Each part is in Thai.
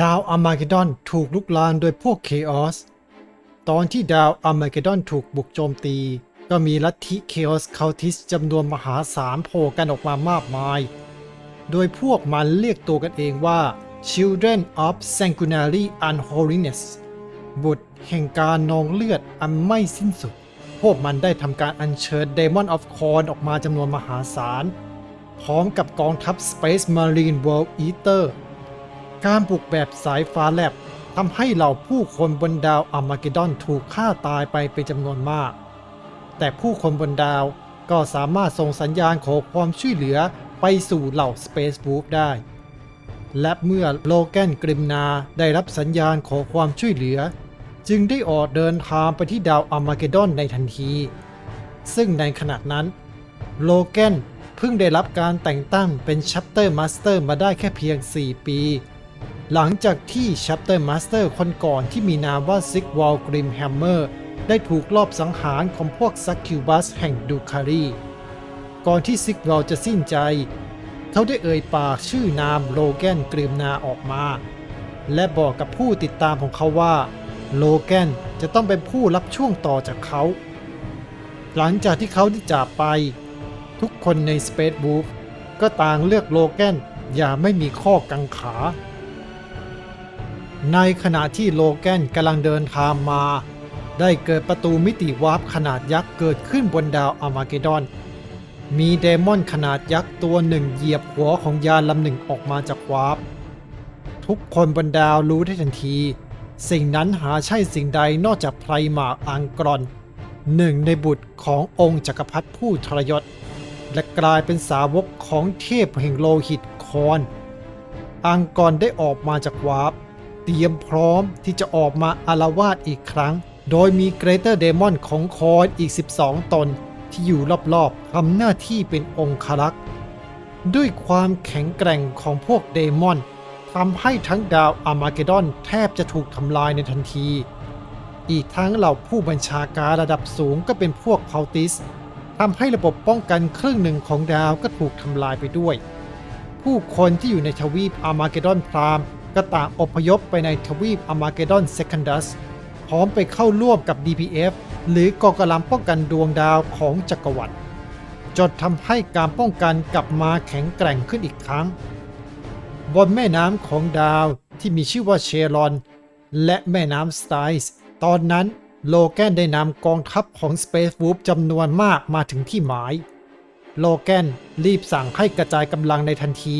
ดาวอาร์มาเกดอนถูกลุกลานโดยพวกเคออส ตอนที่ดาวอาร์มาเกดอนถูกบุกโจมตี ก็มีลัทธิเคออสคาทิสจำนวนมหาศาลโผล่กันออกมามากมาย โดยพวกมันเรียกตัวกันเองว่า Children of Sanguinary Unholiness บุตรแห่งการนองเลือดอันไม่สิ้นสุด พวกมันได้ทำการอัญเชิญ Demon of Korn ออกมาจำนวนมหาศาล พร้อมกับกองทัพ Space Marine World Eater การบุกแบบสายฟ้าแลบทำให้เหล่าผู้คนบนดาวอามาเกดอนถูกฆ่าตายไปเป็นจำนวนมาก แต่ผู้คนบนดาวก็สามารถส่งสัญญาณขอความช่วยเหลือไปสู่เหล่า Space Wolf ได้ และเมื่อโลแกนกริมนาได้รับสัญญาณขอความช่วยเหลือ จึงได้ออกเดินทางไปที่ดาวอามาเกดอนในทันที ซึ่งในขณะนั้น โลแกนเพิ่งได้รับการแต่งตั้งเป็นชัปเตอร์มาสเตอร์มาได้แค่เพียง 4 ปี หลังจากที่ชัปเตอร์มาสเตอร์คนก่อนที่มีนามว่าซิกวอลกริมแฮมเมอร์ได้ถูกลอบสังหารของพวกซักคิวบัสแห่งดูคารี ก่อนที่ซิกวอลจะสิ้นใจ เขาได้เอ่ยปากชื่อนามโลแกนกริมนาออกมา และบอกกับผู้ติดตามของเขาว่าโลแกนจะต้องเป็นผู้รับช่วงต่อจากเขา หลังจากที่เขาได้จากไป ทุกคนใน Space w o l f ก็ต่างเลือกโลแกนอย่าไม่มีข้อกังขา ในขณะที่โลแกนกำลังเดินทางมา ได้เกิดประตูมิติวาร์ปขนาดยักษ์เกิดขึ้นบนดาวอามาเกดอน มีเดมอนขนาดยักษ์ตัวหนึ่งเหยียบหัวของยานลำหนึ่งออกมาจากวาร์ปทุกคนบนดาวรู้ได้ทันที สิ่งนั้นหาใช่สิ่งใดนอกจากไพรมาอังกรอนหนึ่งในบุตรขององค์จักรพรรดิผู้ทรยศ และกลายเป็นสาวกของเทพแห่งโลหิตคอน อังกรได้ออกมาจากวาร์ป เตรียมพร้อมที่จะออกมาอารวาสอีกครั้ง โดยมีเกรเตอร์เดมอนของคอนอีก 12 ตนที่อยู่รอบๆทำหน้าที่เป็นองครักษ์ด้วยความแข็งแกร่งของพวกเดมอนทำให้ทั้งดาวอามาเกดอนแทบจะถูกทำลายในทันที อีกทั้งเหล่าผู้บัญชาการระดับสูงก็เป็นพวกเคาติสทำให้ระบบป้องกันครึ่งหนึ่งของดาวก็ถูกทำลายไปด้วย ผู้คนที่อยู่ในทวีปอามาเกดอนพราม ก็ต่างอพยพไปในทวีปอามาเกดอนเซคันดัสพร้อมไปเข้าร่วมกับ DPF หรือกองกำลังป้องกันดวงดาวของจักรวรรดิจนทำให้การป้องกันกลับมาแข็งแกร่งขึ้นอีกครั้ง บนแม่น้ำของดาวที่มีชื่อว่าเชรอน และแม่น้ำสไตส์ตอนนั้นโลแกนได้นำกองทัพของ Space Wolf จำนวนมากมาถึงที่หมาย โลแกนรีบสั่งให้กระจายกำลังในทันที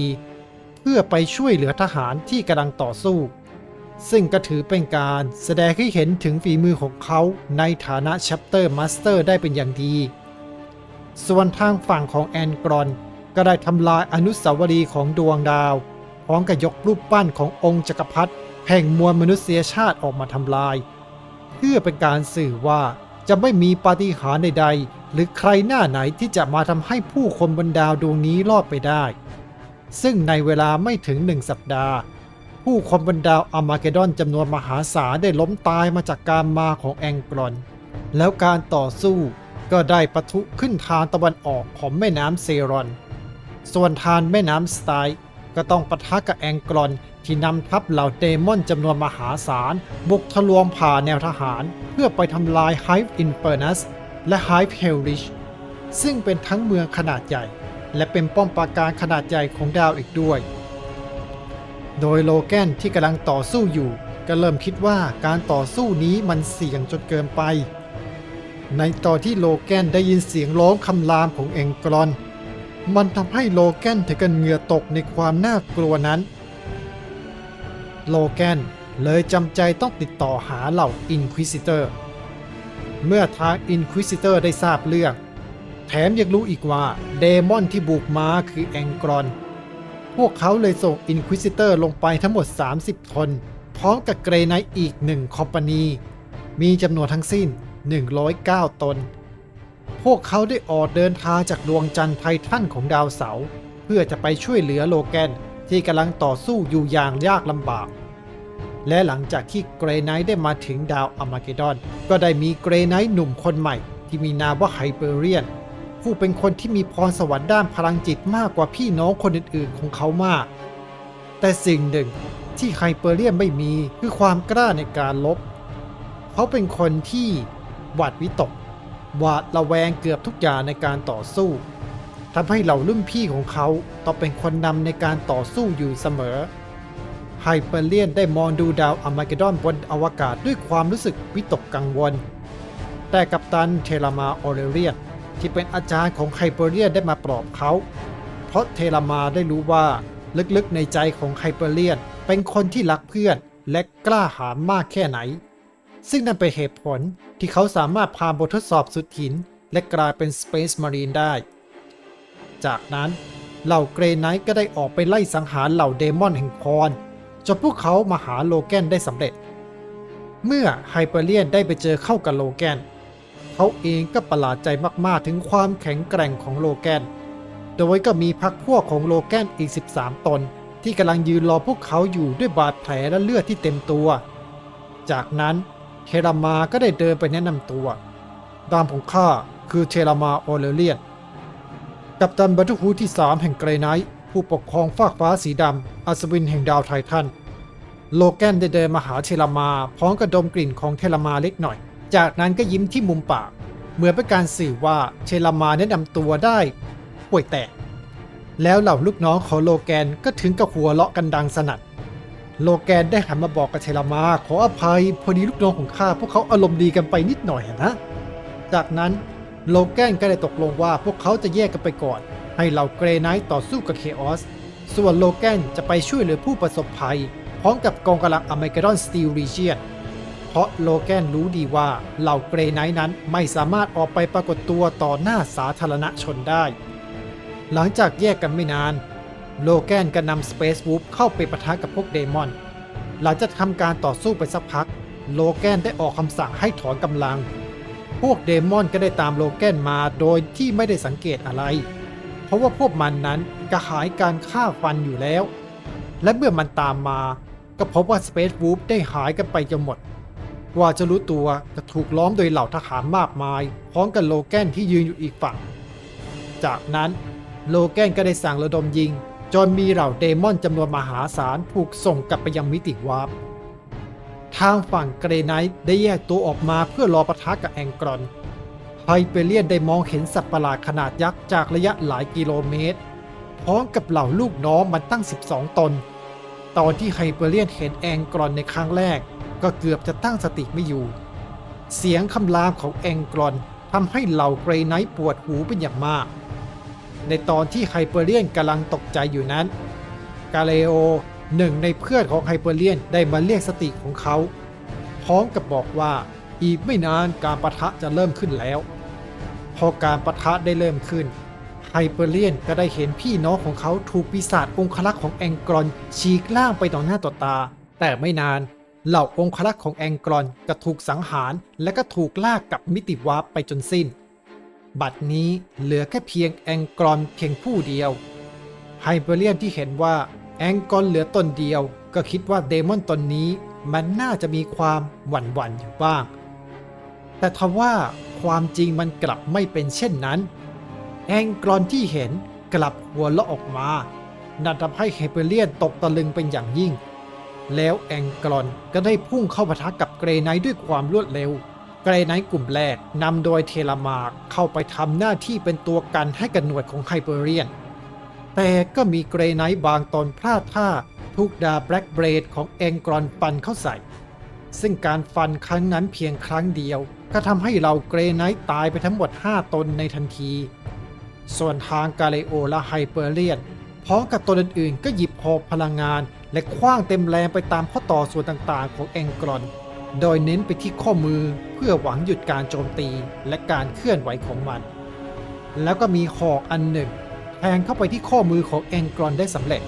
พื่อไปช่วยเหลือทหารที่กำลังต่อสู้ ซึ่งก็ถือเป็นการแสดงให้เห็นถึงฝีมือของเขาในฐานะ Chapter Master ได้เป็นอย่างดี ส่วนทางฝั่งของแอนกรอนก็ได้ทำลายอนุสาวรีย์ของดวงดาว พร้อมกับยกรูปปั้นขององค์จักรพรรดิแห่งมวลมนุษยชาติออกมาทำลาย เพื่อเป็นการสื่อว่าจะไม่มีปาฏิหาริย์ใดๆ หรือใครหน้าไหนที่จะมาทำให้ผู้คนบนดาวดวงนี้รอดไปได้ ซึ่งในเวลาไม่ถึงหนึ่งสัปดาห์ ผู้คนบนดาวอามาเกดอนจำนวนมหาศาลได้ล้มตายมาจากการมาของแองกรอน แล้วการต่อสู้ก็ได้ปะทุขึ้นทางตะวันออกของแม่น้ำเซรอน ส่วนทางแม่น้ำสไตล์ก็ต้องปะทะกับแองกรอนที่นำทัพเหล่าเดมอนจำนวนมหาศาล บุกทะลวงผ่าแนวทหาร เพื่อไปทำลายไฮฟ์อินเ r อร์นัสและไฮฟ์เฮลริชซึ่งเป็นทั้งเมืองขนาดใหญ่ และเป็นป้อมปราการขนาดใหญ่ของดาวอีกด้วย โดยโลแกนที่กำลังต่อสู้อยู่ ก็เริ่มคิดว่าการต่อสู้นี้มันเสี่ยงจนเกินไป ในตอนที่โลแกนได้ยินเสียงร้องคำรามของเองกรอน มันทำให้โลแกนถึงกันเหงื่อตกในความน่ากลัวนั้น โลแกนเลยจำใจต้องติดต่อหาเหล่าอินควิซิเตอร์ เมื่อทางอินควิซิเตอร์ได้ทราบเรื่อง แถมยังรู้อีกว่าเดมอนที่บุกมาคือแองกรอน พวกเขาเลยส่งอินควิซิเตอร์ลงไปทั้งหมด 30 คน พร้อมกับเกรไนอีกหนึ่งคอมพานี มีจำนวนทั้งสิ้น 109 ตน พวกเขาได้ออกเดินทางจากดวงจันทร์ไททันของดาวเสาร์เพื่อจะไปช่วยเหลือโลแกนที่กำลังต่อสู้อยู่อย่างยากลำบาก และหลังจากที่เกรไนได้มาถึงดาวอามาเกดอน ก็ได้มีเกรไนหนุ่มคนใหม่ที่มีนามว่าไฮเปอร์เรียน ผู้เป็นคนที่มีพรสวรรค์ด้านพลังจิตมากกว่าพี่น้องคนอื่นๆของเขามาก แต่สิ่งหนึ่งที่ไฮเปอร์เลียนไม่มีคือความกล้าในการลบ เขาเป็นคนที่หวาดวิตก หวาดระแวงเกือบทุกอย่างในการต่อสู้ทำให้เหล่ารุ่นพี่ของเขาต้องเป็นคนนำในการต่อสู้อยู่เสมอไฮเปอร์เลียนได้มองดูดาวอามาเกดอนบนอวกาศด้วยความรู้สึกวิตกกังวล แต่กัปตันเทรามาออเรเลียน ที่เป็นอาจารย์ของไฮเปอร์เลียนได้มาปลอบเขา เพราะเทรามาได้รู้ว่าลึกๆในใจของไฮเปอร์เลียนเป็นคนที่รักเพื่อนและกล้าหาญมากแค่ไหน ซึ่งนั่นเป็นเหตุผลที่เขาสามารถผ่านบททดสอบสุดหิน และกลายเป็น Space Marine ได้ จากนั้นเหล่าเกรไนท์ก็ได้ออกไปไล่สังหารเหล่าเดมอนแห่งพรจนพวกเขามาหาโลแกนได้สำเร็จ เมื่อไฮเปอร์เลียนได้ไปเจอเข้ากับโลแกน เขาเองก็ประหลาดใจมากๆถึงความแข็งแกร่งของโลแกน โดยก็มีพักพวกของโลแกนอีก 13 ตน ที่กำลังยืนรอพวกเขาอยู่ด้วยบาดแผลและเลือดที่เต็มตัว จากนั้นเทรามาก็ได้เดินไปแนะนำตัวดามของข้าคือเทรามาออเลเลียน กัปตันบัตเตอร์ฮูที่ 3 แห่งเกรไนท์ผู้ปกครองฟากฟ้าสีดำอัศวินแห่งดาวไททัน โลแกนได้เดินมาหาเทรามาพร้อมกับดมกลิ่นของเทรามาเล็กหน่อย จากนั้นก็ยิ้มที่มุมปาก เหมือนเป็นการสื่อว่าเทรามาแนะนำตัวได้ป่วยแตก แล้วเหล่าลูกน้องของโลแกนก็ถึงกับหัวเราะกันดังสนั่นโลแกนได้หันมาบอกกับเทรามาขออภัยพอดีลูกน้องของข้าพวกเขาอารมณ์ดีกันไปนิดหน่อยนะ จากนั้นโลแกนก็ได้ตกลงว่าพวกเขาจะแยกกันไปก่อน ให้เหล่าเกรไนท์ต่อสู้กับเคออสส่วนโลแกนจะไปช่วยเหลือผู้ประสบภัย พร้อมกับกองกำลังอเมริกันสตีลรีเจียน ราะโลแกนรู้ดีว่าเหล่าเกรไนท์นั้นไม่สามารถออกไปปรากฏตัวต่อหน้าสาธารณชนได้ หลังจากแยกกันไม่นาน โลแกนก็นำสเปซวูฟเข้าไปปะทะกับพวกเดมอน หลังจากทำการต่อสู้ไปสักพัก โลแกนได้ออกคำสั่งให้ถอนกำลัง พวกเดมอนก็ได้ตามโลแกนมาโดยที่ไม่ได้สังเกตอะไร เพราะว่าพวกมันนั้นกระหายการฆ่าฟันอยู่แล้ว และเมื่อมันตามมาก็พบว่าสเปซวูฟได้หายกันไปจนหมด กว่าจะรู้ตัวก็ถูกล้อมโดยเหล่าทหารมากมาย พร้อมกับโลแกนที่ยืนอยู่อีกฝั่ง จากนั้นโลแกนก็ได้สั่งระดมยิง จนมีเหล่าเดมอนจำนวนมหาศาลถูกส่งกลับไปยังมิติวาร์ปทางฝั่งเกรไนท์ได้แยกตัวออกมาเพื่อรอปะทะกับแองกรอนไฮเปเลียนได้มองเห็นสัตว์ประหลาดขนาดยักษ์จากระยะหลายกิโลเมตร พร้อมกับเหล่าลูกน้องมันตั้ง 12 ตน ตอนที่ไฮเปเลียนเห็นแองกรอนในครั้งแรก ก็เกือบจะตั้งสติไม่อยู่ เสียงคำรามของแองกรอนทำให้เหล่าเกรไนท์ปวดหูเป็นอย่างมาก ในตอนที่ไฮเปอร์เลียนกำลังตกใจอยู่นั้น กาเลโอหนึ่งในเพื่อนของไฮเปอร์เลียนได้มาเรียกสติของเขา พร้อมกับบอกว่าอีกไม่นานการประทะจะเริ่มขึ้นแล้ว พอการประทะได้เริ่มขึ้นไฮเปอร์เลียนก็ได้เห็นพี่น้องของเขาถูกปีศาจองคลักษ์ของแองกรอนฉีกล่างไปต่อหน้าต่อตา แต่ไม่นาน เหล่าองคลักษ์ของแองกรอนก็ถูกสังหารและก็ถูกลากกับมิติวาร์ปไปจนสิ้น บัดนี้เหลือแค่เพียงแองกรอนเพียงผู้เดียว ไฮเปอร์เลียนที่เห็นว่าแองกรอนเหลือตนเดียว ก็คิดว่าเดมอนตนนี้มันน่าจะมีความหวั่นหวั่นๆอยู่บ้าง แต่ทว่าความจริงมันกลับไม่เป็นเช่นนั้น แองกรอนที่เห็นกลับหัวเราะออกมานั่นทำให้ไฮเปอร์เลียนตกตะลึงเป็นอย่างยิ่ง แล้วแองกรอนก็ได้พุ่งเข้าปะทะกับเกรไนท์ด้วยความรวดเร็ว เกรไนท์กลุ่มแรกนำโดยเทลามาร์กเข้าไปทำหน้าที่เป็นตัวกันให้กับหน่วยของไฮเปอร์เรียน แต่ก็มีเกรไนท์บางตนพลาดท่าถูกดาแบล็กเบรดของแองกรอนฟันเข้าใส่ ซึ่งการฟันครั้งนั้นเพียงครั้งเดียว ก็ทำให้เราเกรไนท์ตายไปทั้งหมด 5 ตนในทันที ส่วนทางกาเลโอและไฮเปอร์เรียน พร้อมกับตัวอื่นๆ ก็หยิบหอบพลังงาน และคว้างเต็มแรงไปตามข้อต่อส่วนต่างๆ ของแองกรอน โดยเน้นไปที่ข้อมือเพื่อหวังหยุดการโจมตีและการเคลื่อนไหวของมัน แล้วก็มีหอกอันหนึ่งแทงเข้าไปที่ข้อมือของแองกรอนได้สำเร็จ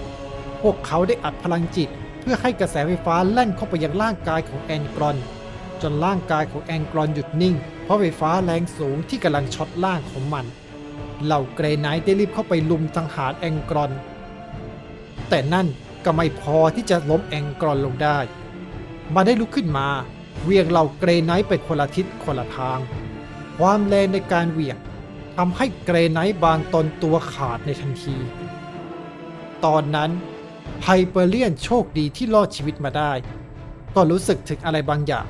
พวกเขาได้อัดพลังจิต เพื่อให้กระแสไฟฟ้าแล่นเข้าไปยังร่างกายของแองกรอน จนร่างกายของแองกรอนหยุดนิ่ง เพราะไฟฟ้าแรงสูงที่กำลังช็อตร่างของมัน เหล่าเกรไนท์ได้รีบเข้าไปลุมสังหารแองกรอน แต่นั่นก็ไม่พอที่จะล้มแองกรอนลงได้ มันได้ลุกขึ้นมาเวียงเหล่าเกรไนท์ไปคนละทิศคนละทาง ความแรงในการเวียงทำให้เกรไนท์บางตนตัวขาดในทันที ตอนนั้นไฮเปอร์เลียนโชคดีที่รอดชีวิตมาได้ ก็รู้สึกถึงอะไรบางอย่าง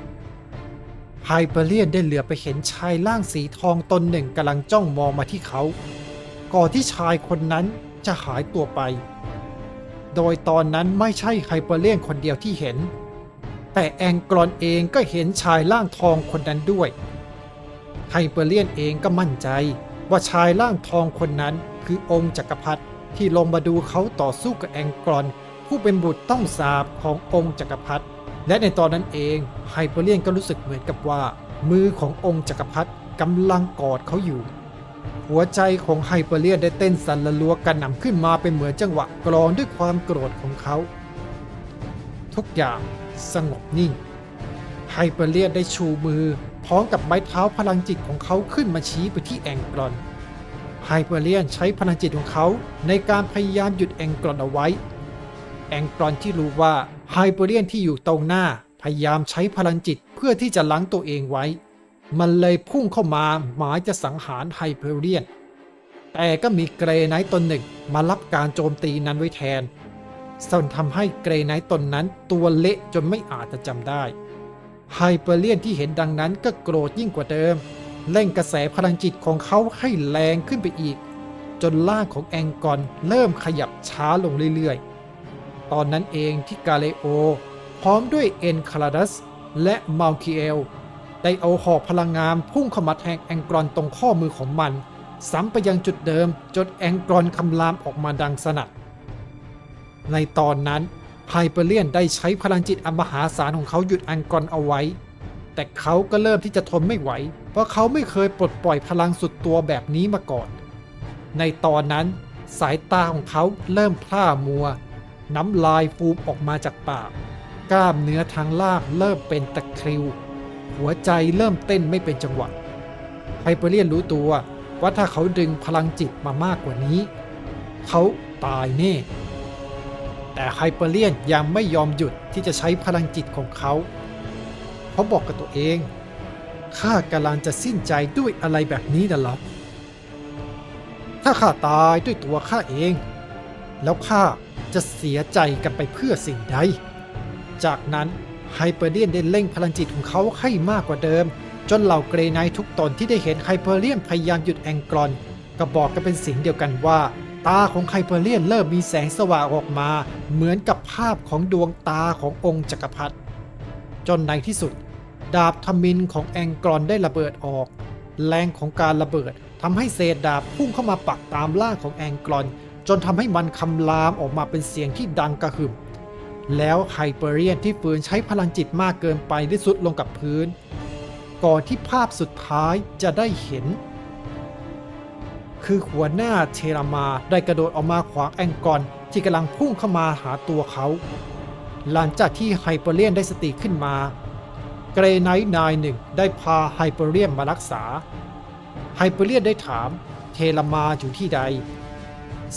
ไฮเปอร์เลียนได้เหลือไปเห็นชายร่างสีทองตนหนึ่งกำลังจ้องมองมาที่เขา ก่อนที่ชายคนนั้นจะหายตัวไป โดยตอนนั้นไม่ใช่ไฮเปอร์เลียนคนเดียวที่เห็น แต่แองกรอนเองก็เห็นชายร่างทองคนนั้นด้วยไฮเปอร์เลียนเองก็มั่นใจว่าชายร่างทองคนนั้นคือองค์จักรพรรดิที่ลงมาดูเขาต่อสู้กับแองกรอน ผู้เป็นบุตรต้องสาบขององค์จักรพรรดิ และในตอนนั้นเองไฮเปอร์เลียนก็รู้สึกเหมือนกับว่า มือขององค์จักรพรรดิกำลังกอดเขาอยู่ หัวใจของไฮเปอร์เลียนได้เต้นสั่นระลัวกันหนำขึ้นมาเป็นเหมือนจังหวะกลองด้วยความโกรธของเขา ทุกอย่างสงบนิ่งไฮเปอร์เลียนได้ชูมือ พร้อมกับไม้เท้าพลังจิตของเขาขึ้นมาชี้ไปที่แองกรอนไฮเปอร์เลียนใช้พลังจิตของเขาในการพยายามหยุดแองกรอนเอาไว้ แองกรอนที่รู้ว่าไฮเปอร์เลียนที่อยู่ตรงหน้า พยายามใช้พลังจิตเพื่อที่จะล้างตัวเองไว้ มันเลยพุ่งเข้ามาหมายจะสังหารไฮเปอร์เลียน แต่ก็มีเกรไนท์ตนหนึ่งมารับการโจมตีนั้นไว้แทนจนทำให้เกรไนท์ตนนั้นตัวเละจนไม่อาจจะจำได้ไฮเปอร์เลียนที่เห็นดังนั้นก็โกรธยิ่งกว่าเดิมเร่งกระแสพลังจิตของเขาให้แรงขึ้นไปอีก จนร่างของแองกอนเริ่มขยับช้าลงเรื่อยๆ ตอนนั้นเองที่กาเลโอ พร้อมด้วยเอ็นคาราดัส และมัลคิเอล ได้เอาหอกพลังงานพุ่งเข้ามาแทงแองกรอนตรงข้อมือของมัน ซ้ำไปยังจุดเดิมจนแองกรอนคำรามออกมาดังสนัดในตอนนั้นไฮเปอร์เลียนได้ใช้พลังจิตอันมหาศาลของเขาหยุดแองกรอนเอาไว้ แต่เขาก็เริ่มที่จะทนไม่ไหว เพราะเขาไม่เคยปลดปล่อยพลังสุดตัวแบบนี้มาก่อน ในตอนนั้นสายตาของเขาเริ่มพร่ามัว น้ำลายฟูมออกมาจากปาก กล้ามเนื้อทางล่างเริ่มเป็นตะคริว หัวใจเริ่มเต้นไม่เป็นจังหวะไฮเปอร์เลียนรู้ตัวว่าถ้าเขาดึงพลังจิตมามากกว่านี้ เขาตายแน่ แต่ไฮเปอร์เลียนยังไม่ยอมหยุดที่จะใช้พลังจิตของเขา เขาบอกกับตัวเอง ข้ากำลังจะสิ้นใจด้วยอะไรแบบนี้นะหรอถ้าข้าตายด้วยตัวข้าเอง แล้วข้าจะเสียใจกันไปเพื่อสิ่งใด จากนั้นไฮเปอร์เลียนได้เร่งพลังจิตของเขาให้มากกว่าเดิม จนเหล่าเกรไนท์ทุกตนที่ได้เห็นไฮเปอร์เลียนพยายามหยุดแองกรอนก็บอกกันเป็นเสียงเดียวกันว่า ตาของไฮเปอร์เลียนเริ่มมีแสงสว่างออกมา เหมือนกับภาพของดวงตาขององค์จักรพรรดิจนในที่สุด ดาบทมินของแองกรอนได้ระเบิดออก แรงของการระเบิดทำให้เศษดาบพุ่งเข้ามาปักตามร่างของแองกรอน จนทำให้มันคำรามออกมาเป็นเสียงที่ดังกระหึ่ม แล้วไฮเปอร์เรียนที่ฝืนใช้พลังจิตมากเกินไปได้สุดลงกับพื้น ก่อนที่ภาพสุดท้ายจะได้เห็น คือหัวหน้าเทรามาได้กระโดดออกมาขวางแองกอนที่กำลังพุ่งเข้ามาหาตัวเขา หลังจากที่ไฮเปอร์เลียนได้สติขึ้นมา เกรไนท์นายหนึ่งได้พาไฮเปอร์เลียนมารักษา ไฮเปอร์เลียนได้ถามเทรามาอยู่ที่ใด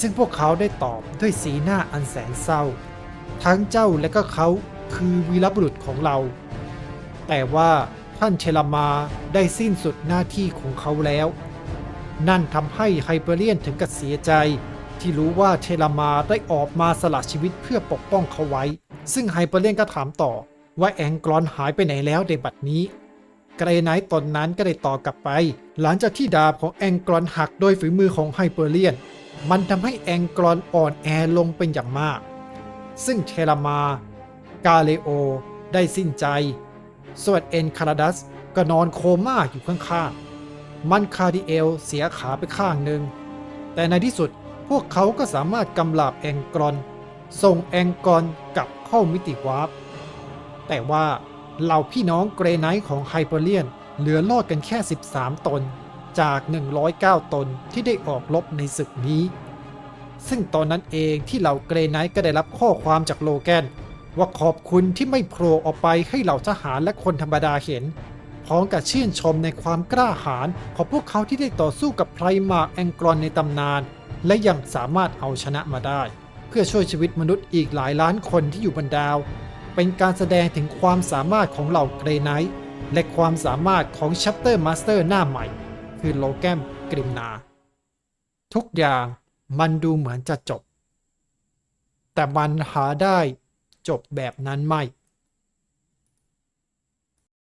ซึ่งพวกเขาได้ตอบด้วยสีหน้าอันแสนเศร้า ทั้งเจ้าและก็เขาคือวีรบุรุษของเรา แต่ว่าท่านเชลมาได้สิ้นสุดหน้าที่ของเขาแล้ว นั่นทำให้ไฮเปอร์เลียนถึงกับเสียใจ ที่รู้ว่าเชลมาได้ออกมาสละชีวิตเพื่อปกป้องเขาไว้ ซึ่งไฮเปอร์เลียนก็ถามต่อว่าแองกรอนหายไปไหนแล้วในบัดนี้เกรไนท์ตนนั้นก็ได้ต่อกลับไป หลังจากที่ดาบของแองกรอนหักโดยฝีมือของไฮเปอร์เลียน มันทำให้แองกรอนอ่อนแอลงเป็นอย่างมาก ซึ่งเทรามากาเลโอได้สิ้นใจ ส่วนเอ็นคาราดัสก็นอนโคม่าอยู่ข้างๆ มันคาดิเอลเสียขาไปข้างหนึ่ง แต่ในที่สุดพวกเขาก็สามารถกำลาบแองกรอน ส่งแองกรอนกลับเข้ามิติวาร์ป แต่ว่าเหล่าพี่น้องเกรไนท์ของไฮเปอร์เลียนเหลือรอดกันแค่ 13 ตน จาก 109 ตนที่ได้ออกรบในศึกนี้ ซึ่งตอนนั้นเองที่เหล่าเกรไนท์ก็ได้รับข้อความจากโลแกน ว่าขอบคุณที่ไม่โผล่ออกไปให้เหล่าทหารและคนธรรมดาเห็น พร้อมกับชื่นชมในความกล้าหาญของพวกเขาที่ได้ต่อสู้กับไพรมาแองกรอนในตำนาน และยังสามารถเอาชนะมาได้ เพื่อช่วยชีวิตมนุษย์อีกหลายล้านคนที่อยู่บนดาว เป็นการแสดงถึงความสามารถของเหล่าเกรไนท์และความสามารถของชัปเตอร์มาสเตอร์หน้าใหม่ คือโลแกมกริมนา ทุกอย่างมันดูเหมือนจะจบ แต่มันหาได้จบแบบนั้นไม่